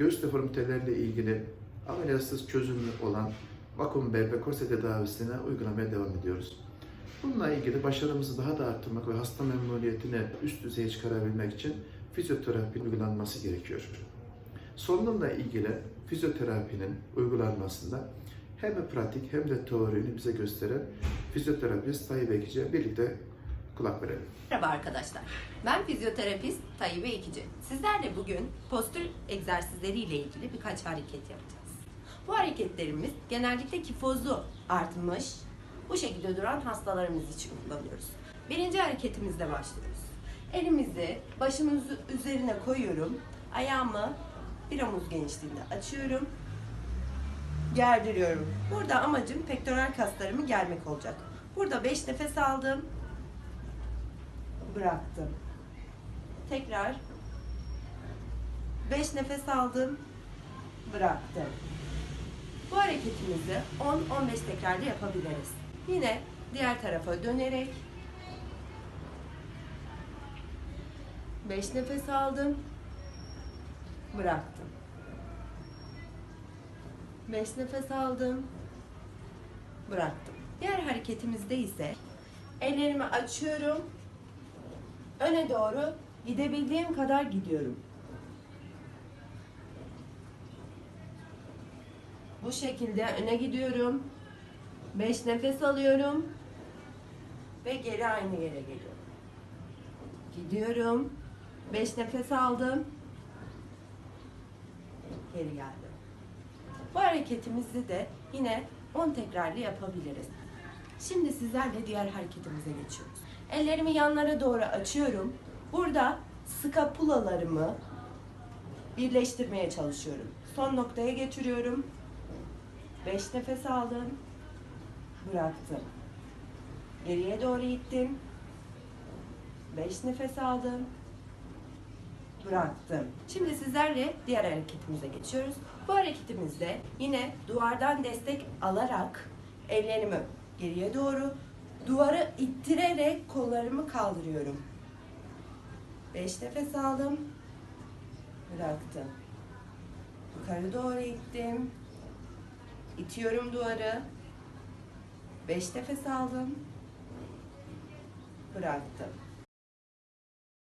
Göğüs deformiteleriyle ilgili ameliyatsız çözümlü olan vakum bel ve korse tedavisine uygulamaya devam ediyoruz. Bununla ilgili başarımızı daha da arttırmak ve hasta memnuniyetini üst düzeye çıkarabilmek için fizyoterapi uygulanması gerekiyor. Solunumla ilgili fizyoterapinin uygulanmasında hem pratik hem de teorini bize gösteren fizyoterapist Tayyip Ekici birlikte kulak verelim. Merhaba arkadaşlar. Ben fizyoterapist Tayyip İkici. Sizlerle bugün postür egzersizleri ile ilgili birkaç hareket yapacağız. Bu hareketlerimiz genellikle kifozu artmış, bu şekilde duran hastalarımız için kullanıyoruz. Birinci hareketimizle başlıyoruz. Elimizi başımın üzerine koyuyorum. Ayağımı bir omuz genişliğinde açıyorum. Gerdiriyorum. Burada amacım pektoral kaslarımı germek olacak. Burada 5 nefes aldım bıraktım. Tekrar 5 nefes aldım, bıraktım. Bu hareketimizi 10-15 tekrarda yapabiliriz. Yine diğer tarafa dönerek 5 nefes aldım, bıraktım. 5 nefes aldım, bıraktım. Diğer hareketimizde ise ellerimi açıyorum, öne doğru gidebildiğim kadar gidiyorum. Bu şekilde öne gidiyorum. 5 nefes alıyorum ve geri aynı yere geliyorum. Gidiyorum. 5 nefes aldım. Geri geldim. Bu hareketimizi de yine 10 tekrarlı yapabiliriz. Şimdi sizlerle diğer hareketimize geçiyoruz. Ellerimi yanlara doğru açıyorum. Burada skapulalarımı birleştirmeye çalışıyorum. Son noktaya getiriyorum. 5 nefes aldım. Bıraktım. Geriye doğru ittim. 5 nefes aldım. Bıraktım. Şimdi sizlerle diğer hareketimize geçiyoruz. Bu hareketimizde yine duvardan destek alarak ellerimi geriye doğru duvarı ittirerek kollarımı kaldırıyorum. 5 nefes aldım. Bıraktım. Yukarı doğru ittim. İtiyorum duvarı. 5 nefes aldım. Bıraktım.